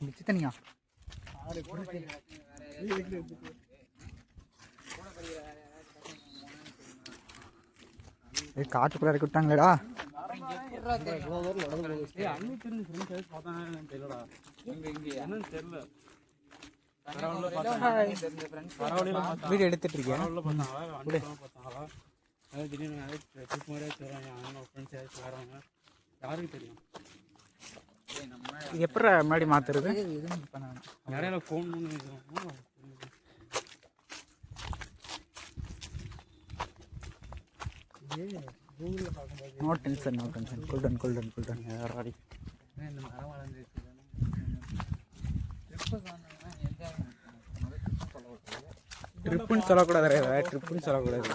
மிச்ச தனியா ஏய் காட்டுக்குள்ள இறக்கி விட்டாங்களேடா. வீடியோ எடுத்துட்டு இருக்கேன். அதாவது திடீர்னு நிறைய ட்ரிப் மாதிரி வராங்க அண்ணன் ஃப்ரெண்ட்ஸ் ஏதாச்சும் வராங்க யாருக்கு தெரியும்? இது எப்படி முன்னாடி மாத்துறது? எதுவும் பண்ண வேணாம். நிறைய ஃபோன் பண்ணி நோ டென்ஷன் நோ டென்ஷன் குல்டன் குல்டன் குல்டன் யாராடி? இந்த மரம் வளர்ந்துருச்சு ட்ரிப்புன்னு சொல்லக்கூடாது. ட்ரிப்புன்னு சொல்லக்கூடாது.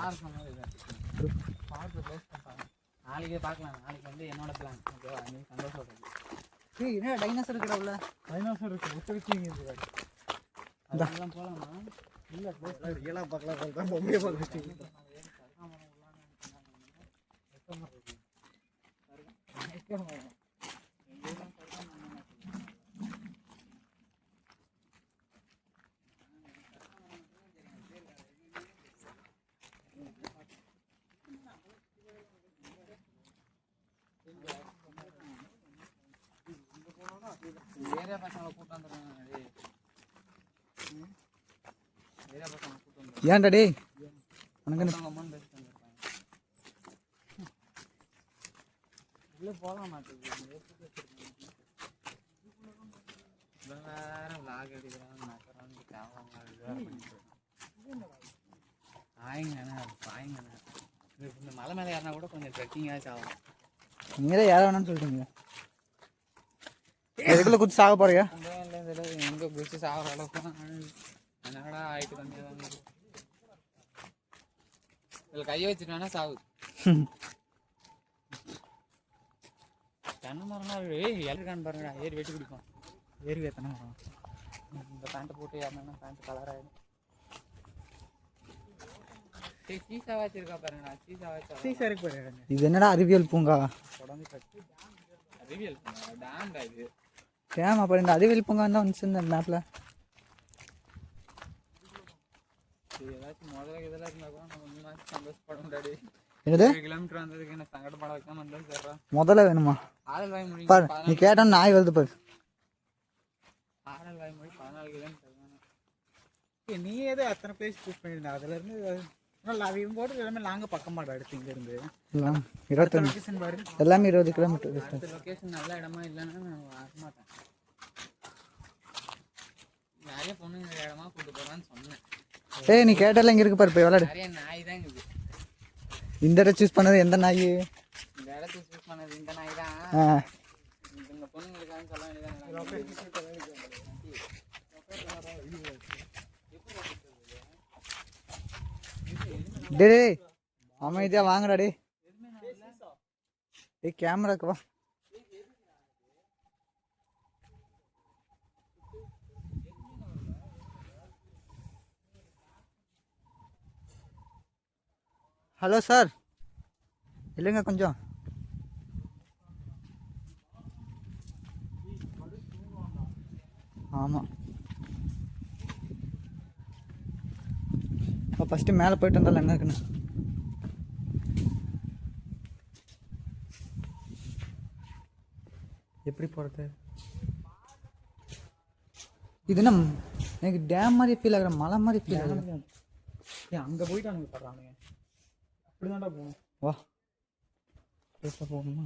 நாளைக்கே பார்க்கலாம். நாளைக்கு வந்து என்னோட பிளான் ஓகேவா? நீ சந்தோஷம் ஏய் என்ன டைனோசர் இருக்குடா உள்ள? டைனோசர் இருக்கு ஒத்துழைச்சிங்க அதெல்லாம் போகலாமா இல்லை பார்க்கலாம் சொல்கிறேன் பொம்மையை பார்க்க ஏரியா பசங்களை கூட்டு வந்துடுறாங்க ஏரியா பசங்களை கூட்டு வந்து ஏன்டா டேய்? உனக்கு உள்ளே போகலாம் மாட்டேங்குது வேற vlog எடுக்கிறான் கேவலம் பாயுங்கண்ணா பாயுங்கண்ணா இந்த மலை மேலே ஏறினா கூட கொஞ்சம் ட்ரெக்கிங்காச்சும் ஆகும். நீங்க தான் ஏற வேணாம்னு சொல்லிட்டீங்க எதுக்குள்ள குச்சி சாக போறியா எங்கே குடிச்சு சாகிற அளவுக்கு என்னடா ஆயிட்டு வந்து இதில் கையை வச்சுட்டானா சாவு தென்னை மரம்லாம் ஏய் எல்லாம் பாருங்கடா ஏறி வெட்டி பிடிக்கும் ஏறி எத்தனை வரும் இந்த பேண்ட்டை போட்டு ஏறினா பேண்ட் கலர் ஆயிடும் சரி சீசா வச்சிருக்கா பாருங்கடா சீசா வச்சா சீசருக்கு போறியா இது என்னடா அறிவியல் பூங்கா அறிவியல் டேம்டா இது. ஏமா அப்புறம் இந்த அறிவியல் பூங்கா தான் வந்துச்சு இந்த முடியாது என்னது? முதல்ல வேணுமா? பாரு நீ கேட்டா நாய் வருது பாரு. நீ ஏதோ அத்தனை பிளேஸ் சூஸ் பண்ணிருந்த அதுல இருந்து அவையும் போட்டு எல்லாமே நாங்க பக்கம் மாட்டோம் அடுத்து இங்க இருந்து. பாரு. எல்லாமே இருபது கிலோமீட்டர் டிஸ்டன்ஸ் நல்ல இடமா இல்லைன்னா நான் வரமாட்டேன் நிறைய பொண்ணுங்க இடமா கூட்டு போறான்னு சொன்னேன். ஏய் நீ கேட்டல இங்க இருக்கு பாரு போய் விளாடு. நிறைய நாய் தான் இருக்குது இந்த இடம் சூஸ் பண்ணது எந்த நாய்? இந்த இடத்த சூஸ் பண்ணது இந்த நாய் தான். ஆ. இந்த பொண்ணுங்களுக்காக சொல்ல வேண்டியதான் டேய் டேய் அமைதியா வாங்கடா டே டே கேமராக்கு வா. Hello sir. இல்லைங்க கொஞ்சம். ஆமாம் இப்போ ஃபஸ்ட்டு மேலே போயிட்டு வந்தாலும் என்ன இருக்குண்ணா எப்படி போகிறது இது என்ன எனக்கு டேம் மாதிரி ஃபீல் ஆகுற மலை மாதிரி ஃபீல் ஆகுது. ஏன் அங்கே போயிட்டு அங்கே படுறானுங்க. அப்படி தான்டா போகணும். வா. பேச போகணுமா?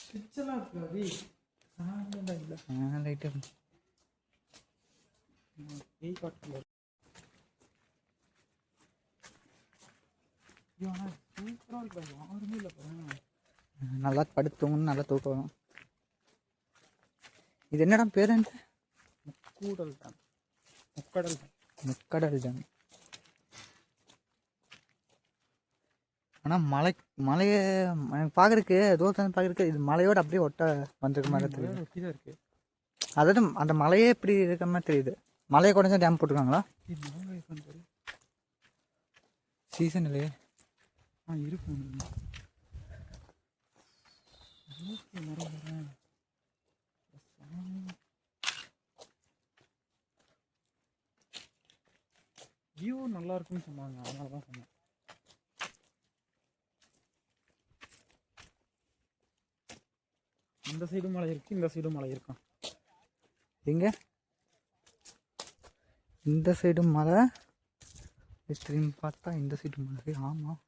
பிச்செல்லாம் இருக்காது இல்லை ஆ லைட்டு ஏய் காட்டில் சூப்பராக இருக்கா யாருமே இல்லை பாருங்க நல்லா படுத்து தூங்கணும் நல்லா தூக்கம் இது என்னடா பேர் என்ன கூடல் தான் முக்கடல் முக்கடல் டேம் ஆனால் மலை மலையை பார்க்குறக்கு தூரத்தில் பார்க்குறக்கு இது மலையோட அப்படியே ஒட்ட வந்திருக்க மாதிரி தெரியுது. அதாவது அந்த மலையே இப்படி இருக்கிற மாதிரி தெரியுது. மலையை குறைஞ்சா டேம் போட்டிருக்காங்களா? சீசன் இல்லையே. ஆ இருக்கும் ஓகே வரேன் வரேன் வியூ நல்லா இருக்குன்னு சொன்னாங்க அதனால தான் சொன்னேன். இந்த சைடும் மலை இருக்கு இந்த சைடும் மலை இருக்கும் எங்க? இந்த சைடு மலை திரும்பி பார்த்தா இந்த சைடு மலை ஆமாம்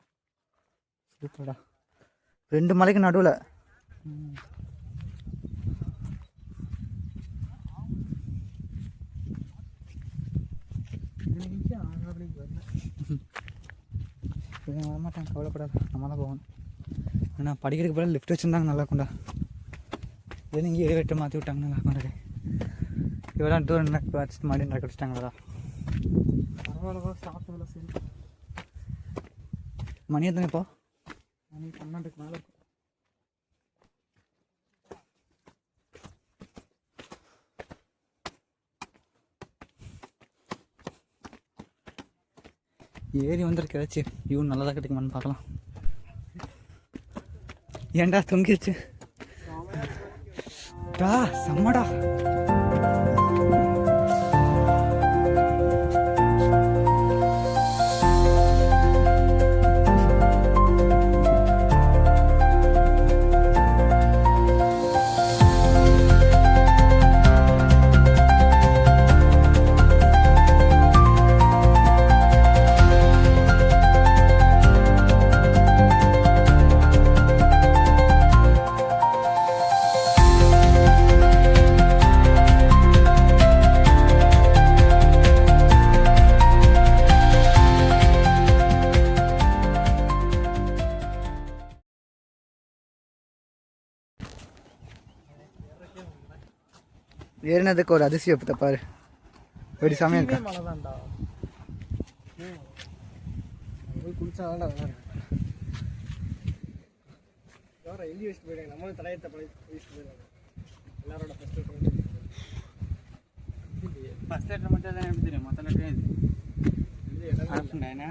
சூப்பர்டா. ரெண்டு மலைக்கு நடுவில். இவன் வரமாட்டான் கவலைப்படாத. நம்ம தான் போகணும் ஏன்னா படிக்கிறதுக்கு பதில் லிஃப்ட் வச்சுருந்தாங்க நல்லா இருக்கும்டா. இது இங்கே ஏறிட்டு மாற்றி விட்டாங்க நல்லா இருக்கும்டா இவெல்லாம் தூரம் வச்சுட்டு மறுபடியும் நடக்க வச்சுட்டாங்களா பரவாயில்ல சாப்பிட்டதில்ல சரி. மணி எத்தனை இப்போ? மணி பன்னெண்டுக்கு மேலே இருக்கும் ஏறி வந்துருக்கு ஏதாச்சும் வியூ நல்லா தான் கிடைக்குமான்னு பார்க்கலாம். ஏன்டா தொங்கிருச்சு? டா செம்மடா.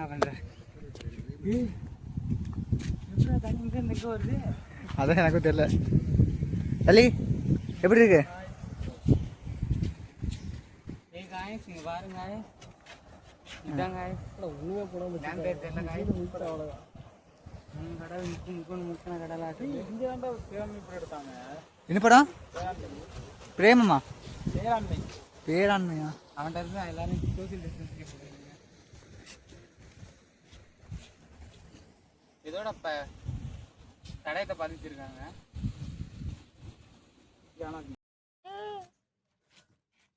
பண்ணுறேன் எப்படா தண்ணி இங்கே இருந்து இங்கே வருது? அதான் எனக்கும் தெரியல. தள்ளி. எப்படி இருக்கு ஏய் காய்ஸ் இங்கே பாருங்க காய்ஸ் ஒன்றுமே போடாமல் டேம் பேர் தெரியல அவ்வளோதான் கடல் முக்கு முக்குன்னு முக்கின கடலாட்டு. இங்கே தான்டா பேராண்மை படம் எடுத்தாங்க. என்ன படம்? பிரேமமா? பேராண்மை. பேராண்மையா? அவன்கிட்ட இருந்து எல்லாரும் சோசியல் டிஸ்டன்ஸ் இதோட இப்போ தடயத்தை பதிச்சிருக்காங்க.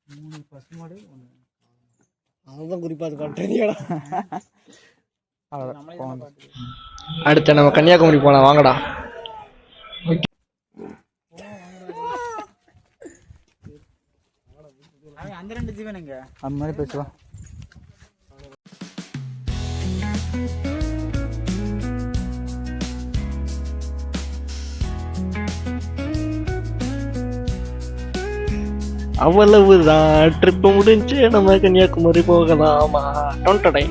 மூணு பசுமாடு ஒன்று அதுதான் குறிப்பா அது அவ்வளோதான் அடுத்து நம்ம கன்னியாகுமரி போலாம். வாங்கடா. அந்த ரெண்டு ஜீவன் எங்க? அந்த மாதிரி பேசுவா. அவ்வளவுதான். ட்ரிப் முடிஞ்சு நம்ம கன்னியாகுமரி போகலாமா? டொண்டடை